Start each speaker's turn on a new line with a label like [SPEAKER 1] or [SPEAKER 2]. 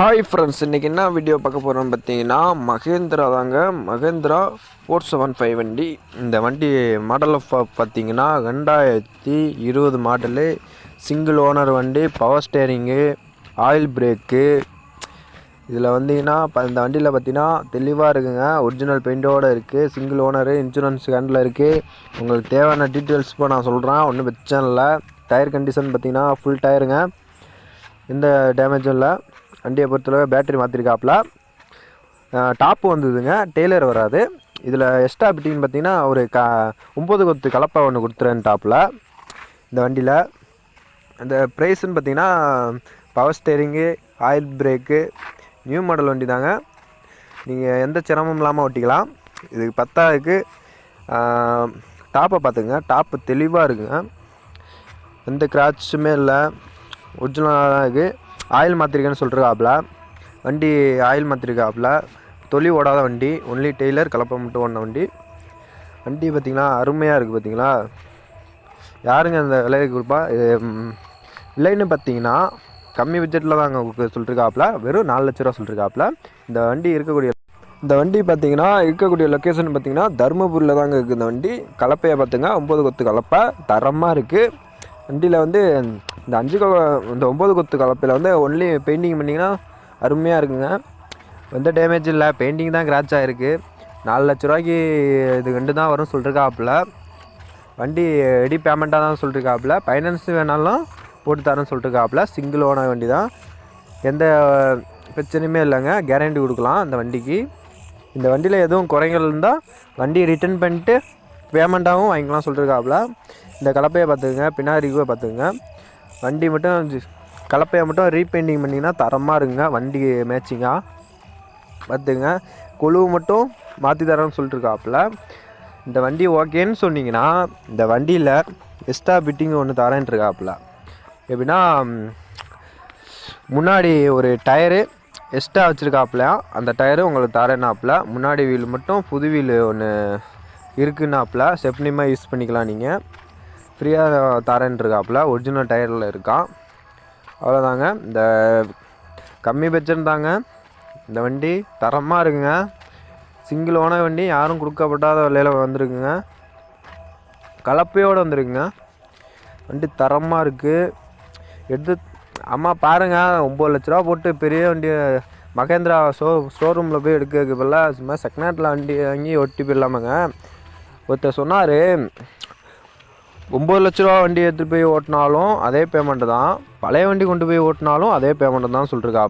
[SPEAKER 1] Hi friends இன்றைக்கி என்ன video பார்க்க போகிறோம்னு பார்த்தீங்கன்னா மகேந்திரா தாங்க. மகேந்திரா ஃபோர் செவன் ஃபைவ் வண்டி. இந்த வண்டி மாடல் பார்த்தீங்கன்னா ரெண்டாயிரத்தி இருபது மாடலு சிங்கிள் ஓனர் வண்டி பவர் ஸ்டேரிங்கு ஆயில் பிரேக்கு இதில் வந்தீங்கன்னா இப்போ இந்த வண்டியில் பார்த்தீங்கன்னா தெளிவாக இருக்குங்க. ஒரிஜினல் பெயிண்டோடு இருக்குது சிங்கிள் ஓனரு இன்சூரன்ஸ் ஹேண்டில் இருக்குது உங்களுக்கு தேவையான டீட்டெயில்ஸ் இப்போ நான் சொல்கிறேன் ஒன்றும் பிரச்சனை இல்லை. டயர் கண்டிஷன் பார்த்தீங்கன்னா ஃபுல் டயருங்க எந்த டேமேஜும் இல்லை. வண்டியை பொறுத்தளவு பேட்டரி மாற்றிருக்காப்புல டாப்பு வந்ததுங்க. டெய்லர் வராது. இதில் எக்ஸ்ட்ரா பிட்டின்னு பார்த்தீங்கன்னா ஒரு க ஒம்பது கொத்து கலப்பை ஒன்று கொடுத்துறேன் டாப்பில் இந்த வண்டியில். அந்த ப்ரைஸ்ன்னு பார்த்தீங்கன்னா power steering oil brake new model வண்டி தாங்க நீங்கள் எந்த சிரமம் இல்லாமல் ஓட்டிக்கலாம். இதுக்கு பத்தாவதுக்கு டாப்பை பார்த்துங்க டாப்பு தெளிவாக இருக்குங்க. எந்த கிராச்சுமே இல்லை. ஒரிஜினலாக தான் இருக்குது ஆயில் மாற்றிருக்கேன்னு சொல்லிருக்காப்புல வண்டி ஆயில் மாற்றிருக்காப்புல தொலி ஓடாத வண்டி. ஒன்லி டெய்லர் கலப்பை மட்டும் ஓடின வண்டி. வண்டி பார்த்திங்கன்னா அருமையாக இருக்குது பார்த்திங்களா யாருங்க அந்த விலைக்கு கொடுப்பா? இது விலைன்னு பார்த்தீங்கன்னா கம்மி பட்ஜெட்டில் தாங்க உங்களுக்கு சொல்லிருக்காப்புல வெறும் நாலு லட்ச ரூபா சொல்லிருக்காப்புல இந்த வண்டி இருக்கக்கூடிய இந்த வண்டி பார்த்தீங்கன்னா இருக்கக்கூடிய லொக்கேஷன் பார்த்தீங்கன்னா தருமபுரியில் தாங்க இருக்குது இந்த வண்டி. கலப்பையை பார்த்துங்க ஒம்பது கொத்து கலப்பை. தரமாக இருக்குது வண்டியில் வந்து இந்த அஞ்சு கொ இந்த ஒம்பது கொத்து கலப்பையில் வந்து ஒன்லி பெயிண்டிங் பண்ணிங்கன்னா அருமையாக இருக்குங்க. எந்த டேமேஜ் இல்லை. பெயிண்டிங் தான் கிராச் ஆகிருக்கு நாலு லட்ச ரூபாய்க்கு இது ரெண்டு தான் வரும் சொல்லிருக்காப்புல. வண்டி ரெடி பேமெண்ட்டாக தான் சொல்லிருக்காப்புல. ஃபைனான்ஸ் வேணாலும் போட்டு தரேன்னு சொல்லிருக்காப்புல. சிங்கிள் ஓனர் வண்டி தான். எந்த பிரச்சனையுமே இல்லைங்க. கேரண்டி கொடுக்கலாம் அந்த வண்டிக்கு. இந்த வண்டியில் எதுவும் குறைகள் இருந்தால் வண்டியை ரிட்டர்ன் பண்ணிட்டு பேமெண்ட்டாகவும் வாங்கிக்கலாம் சொல்லிருக்காப்புல இந்த கலப்பையை பார்த்துக்குங்க பின்னாடி ரிவ்யூவை பார்த்துக்குங்க. வண்டி மட்டும் கலப்பையை மட்டும் ரீபெயிண்டிங் பண்ணிங்கன்னா தரமாக இருக்குங்க வண்டி மேட்சிங்காக பார்த்துங்க குழு மட்டும் மாற்றி தரேன்னு சொல்லிட்டுருக்காப்புல இந்த வண்டி ஓகேன்னு சொன்னீங்கன்னா இந்த வண்டியில் எக்ஸ்ட்ரா பிட்டிங் ஒன்று தரேன்ட்டு இருக்காப்புல எப்படின்னா முன்னாடி ஒரு டயரு எக்ஸ்ட்ரா வச்சுருக்காப்புலையா அந்த டயரு உங்களுக்கு தரேன்னாப்புல முன்னாடி வீல் மட்டும் புது வீல் ஒன்று இருக்குன்னாப்பில் செப்னிமாக யூஸ் பண்ணிக்கலாம் நீங்கள் ஃப்ரீயாக தரேன்ருக்காப்புல ஒரிஜினல் டயரில் இருக்கான் அவ்வளோதாங்க இந்த கம்மி பட்ஜெட் தாங்க. இந்த வண்டி தரமாக இருக்குங்க. சிங்கிள் ஓன வண்டி யாரும் கொடுக்கப்படாத விலையில் வந்திருக்குங்க. கலப்பையோடு வந்திருக்குங்க. வண்டி தரமாக இருக்குது எடுத்து அம்மா பாருங்கள் ஒம்பது லட்ச ரூபா போட்டு பெரிய வண்டி மகேந்திரா ஷோ ஷோரூமில் போய் எடுக்கிறதுக்கு பதிலாக சும்மா செகண்ட் ஹேண்டில் வண்டி வாங்கி ஒட்டி போயிடலாமாங்க. ஒருத்தர் சொன்னார் ஒம்பது லட்ச ரூபா வண்டி எடுத்துகிட்டு போய் ஓட்டினாலும் அதே பேமெண்ட்டு தான். பழைய வண்டி கொண்டு போய் ஓட்டினாலும் அதே பேமெண்ட்டு தான் சொல்லிருக்கா